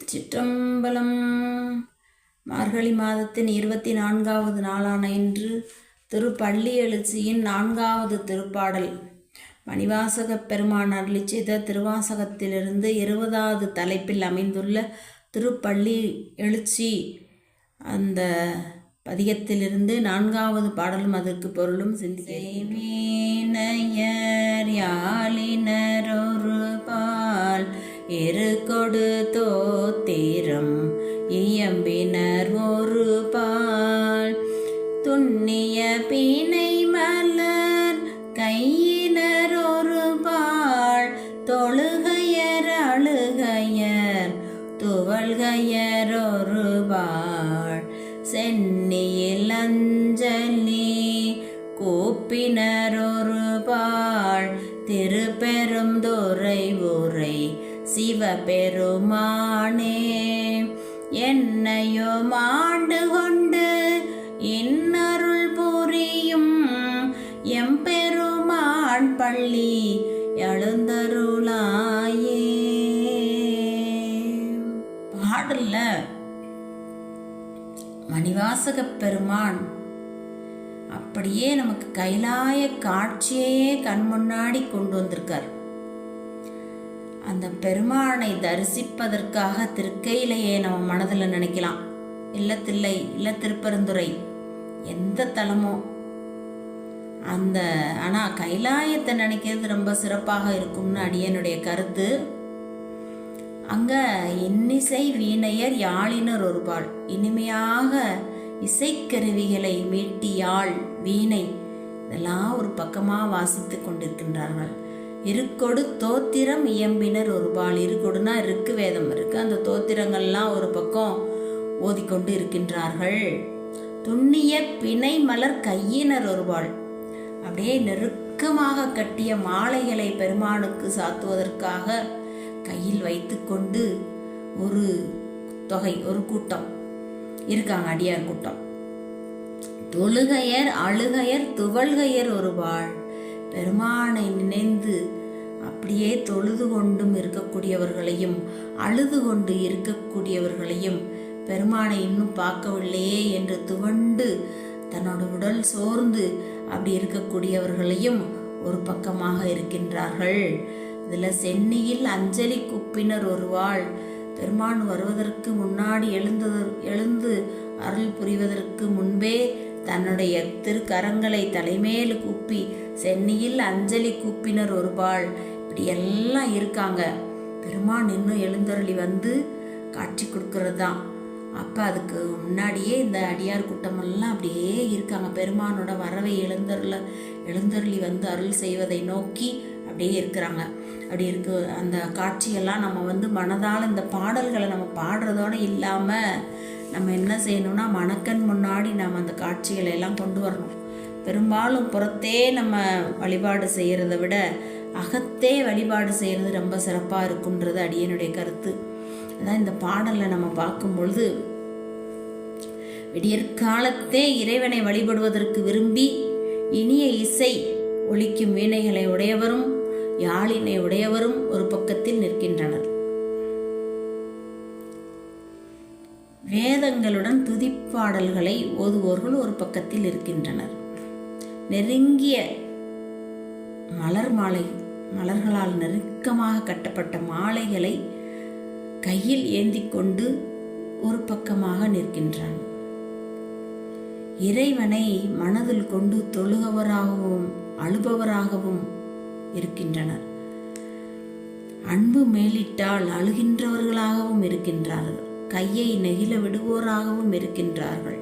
சிற்றம்பலம். மார்கழி மாதத்தின் இருபத்தி நான்காவது நாளான இன்று திருப்பள்ளி எழுச்சியின் நான்காவது திருப்பாடல். மணிவாசக பெருமான் அருளி செய்த திருவாசகத்திலிருந்து இருபதாவது தலைப்பில் அமைந்துள்ள திருப்பள்ளி எழுச்சி. அந்த பதிகத்திலிருந்து நான்காவது பாடலும் அதற்கு பொருளும் சிந்திக்கையர் யாழினர் பால் இரு கொடு தோத்திரம் இயம்பினர் ஒரு பால் துண்ணிய பீனை மலர் கையினர் ஒரு பால் தொழுகையர் அழுகையர் துவள்கையர் ஒரு பால் சென்னியில் அஞ்சலி கூப்பினரோ சிவபெருமானே என்னையோ மாண்டு கொண்டு இன்னருள் புரியும் எம்பெருமான் பள்ளி எழுந்தருளாயே. பாடல்ல மணிவாசகப் பெருமான் அப்படியே நமக்கு கைலாய காட்சியையே கண் முன்னாடி கொண்டு வந்திருக்கார். அந்த பெருமானை தரிசிப்பதற்காக திருக்கையிலேயே நம்ம மனதில் நினைக்கலாம். இல்லத்தில்லை இல்ல திருப்பெருந்துறை எந்த தலமோ. அந்த ஆனால் கைலாயத்தை நினைக்கிறது ரொம்ப சிறப்பாக இருக்கும்னு அடியனுடைய கருத்து. அங்கே இன்னிசை வீணையர் யாழினர் ஒருபாள் இனிமையாக இசைக்கருவிகளை மீட்டி யாழ் வீணை. இதெல்லாம் ஒரு பக்கமாக வாசித்து கொண்டிருக்கின்றார்கள். இருக்கொடு தோத்திரம் இயம்பினர் ஒருபாள் இருக்கொடுனா இருக்கு வேதம் இருக்கு. அந்த தோத்திரங்கள்லாம் ஒரு பக்கம் ஓதிக்கொண்டு இருக்கின்றார்கள். துண்ணிய பிணை மலர் கையினர் ஒருபாள் அப்படியே நெருக்கமாக கட்டிய மாலைகளை பெருமானுக்கு சாத்துவதற்காக கையில் வைத்துக்கொண்டு ஒரு தொகை ஒரு கூட்டம். இருக்காங்க அடியார் கூட்டம். தொழுகையர் அழுகையர் துவல்கையர் ஒரு வாழ் பெருமானை நினைந்து அப்படியே தொழுது கொண்டும் இருக்கக்கூடியவர்களையும் அழுது கொண்டு இருக்கக்கூடியவர்களையும் பெருமானை இன்னும் பார்க்கவில்லையே என்று துவண்டு தன்னோட உடல் சோர்ந்து அப்படி இருக்கக்கூடியவர்களையும் ஒரு பக்கமாக இருக்கின்றார்கள். இதில் சென்னியில் அஞ்சலி குப்பினர் ஒருவாள் பெருமான் வருவதற்கு முன்னாடி எழுந்தது எழுந்து அருள் புரிவதற்கு முன்பே தன்னுடைய திருக்கரங்களை தலைமேல் கூப்பி சென்னையில் அஞ்சலி கூப்பினர் ஒருபாள் இப்படி எல்லாம் இருக்காங்க. பெருமான் இன்னும் எழுந்தருளி வந்து காட்சி கொடுக்கறது தான் அப்போ அதுக்கு முன்னாடியே இந்த அடியார் கூட்டமெல்லாம் அப்படியே இருக்காங்க. பெருமானோட வரவை எழுந்தருள எழுந்தருளி வந்து அருள் செய்வதை நோக்கி அப்படியே இருக்கிறாங்க. அப்படி இருக்கு அந்த காட்சியெல்லாம் நம்ம வந்து மனதால் இந்த பாடல்களை நம்ம பாடுறதோடு இல்லாமல் நம்ம என்ன செய்யணும்னா மணக்கண் முன்னாடி நம்ம அந்த காட்சிகளை எல்லாம் கொண்டு வரணும். பெரும்பாலும் புறத்தே நம்ம வழிபாடு செய்கிறத விட அகத்தே வழிபாடு செய்கிறது ரொம்ப சிறப்பாக இருக்குன்றது அடியனுடைய கருத்து. அதான் இந்த பாடலை நம்ம பார்க்கும் பொழுது விடியற்காலத்தே இறைவனை வழிபடுவதற்கு விரும்பி இனிய இசை ஒழிக்கும் வீணைகளை உடையவரும் யாழினை உடையவரும் ஒரு பக்கத்தில் நிற்கின்றனர். பாடல்களுடன் துதிப்பாடல்களை ஓதுவோர்கள் ஒரு பக்கத்தில் இருக்கின்றனர். நெருங்கிய மலர் மாலை மலர்களால் நெருக்கமாக கட்டப்பட்ட மாலைகளை கையில் ஏந்தி கொண்டு ஒரு பக்கமாக நிற்கின்றான். இறைவனை மனதில் கொண்டு தொழுகவராகவும் அழுபவராகவும் இருக்கின்றனர். அன்பு மேலிட்டால் அழுகின்றவர்களாகவும் இருக்கின்றார்கள். கையை நெகிழ விடுவோராகவும் இருக்கின்றார்கள்.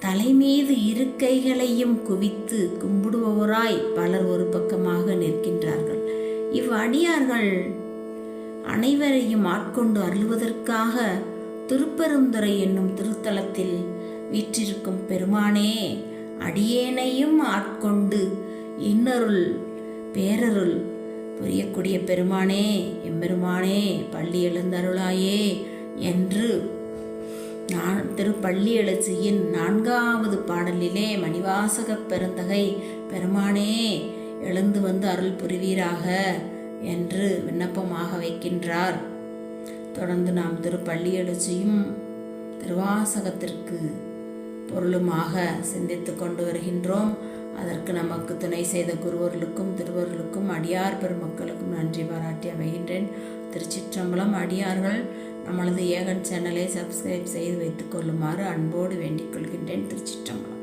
தலைமீது இரு கைகளையும் குவித்து கும்பிடுபவராய் பலர் ஒரு பக்கமாக நிற்கின்றார்கள். இவ்வடியார்கள் அனைவரையும் ஆட்கொண்டு அருள்வதற்காக திருப்பெருந்துறை என்னும் திருத்தலத்தில் வீற்றிருக்கும் பெருமானே அடியேனையும் ஆட்கொண்டு இன்னருள் பேரருள் புரியக்கூடிய பெருமானே எம்பெருமானே பள்ளி எழுந்தருளாயே என்று நான் திருப்பள்ளி எழுச்சியின் நான்காவது பாடலிலே மணிவாசகப் பெருந்தகை பெருமானே எழுந்து வந்து அருள் புரிவீராக என்று விண்ணப்பமாக வைக்கின்றார். தொடர்ந்து நாம் திருப்பள்ளி எழுச்சியும் திருவாசகத்திற்கு பொருளுமாக சிந்தித்து கொண்டு வருகின்றோம். அதற்கு நமக்கு துணை செய்த குருவர்களுக்கும் திருவர்களுக்கும் அடியார் பெருமக்களுக்கும் நன்றி பாராட்டி அமைகின்றேன். திருச்சிற்றம்பலம் அடியார்கள் நம்மளது ஏகன் சேனலை சப்ஸ்கிரைப் செய்து வைத்துக் கொள்ளுமாறு அன்போடு வேண்டிக் கொள்கின்றேன். திருச்சிற்றம்பலம்.